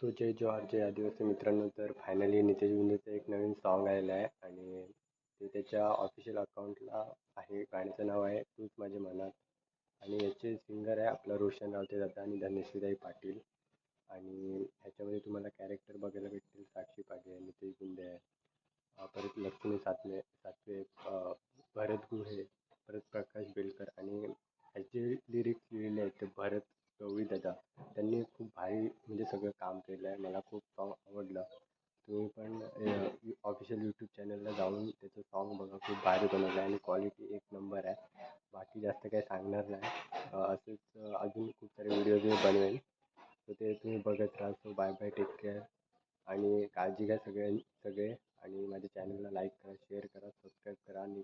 सुजय जय जोहार जय आदिवासी मित्रांनो तर फायनली नितेश बिंदूचं एक नवीन सॉन्ग आलेलं आहे आणि ते त्याच्या ऑफिशियल अकाउंटला आहे. गाण्याचं नाव आहे तूच माझ्या मनात. आणि याचे सिंगर आहे आपला रोशन रावते दादा आणि धनश्रीताई पाटील. आणि ह्याच्यामध्ये तुम्हाला कॅरेक्टर बघायला भेटतील साक्षी पागे नितेश गुंडे आहे परत लक्ष्मी सातवे सातवे गवळी दादा. त्यांनी खूप भारी म्हणजे सगळं काम केलं आहे मला खूप सॉन्ग आवडलं. तुम्ही पण ऑफिशियल यूट्यूब चॅनलला जाऊन त्याचं सॉन्ग बघा. खूप भारी बनवलं आहे आणि क्वालिटी एक नंबर आहे. बाकी जास्त काही सांगणार नाही. असेच अजून खूप सारे व्हिडिओज मी बनवेन. तर ते तुम्ही बघत राहा. So bye bye take care आणि काळजी घ्या सगळे सगळे. आणि माझ्या चॅनलला लाईक करा शेअर करा सबस्क्राईब करा. आणि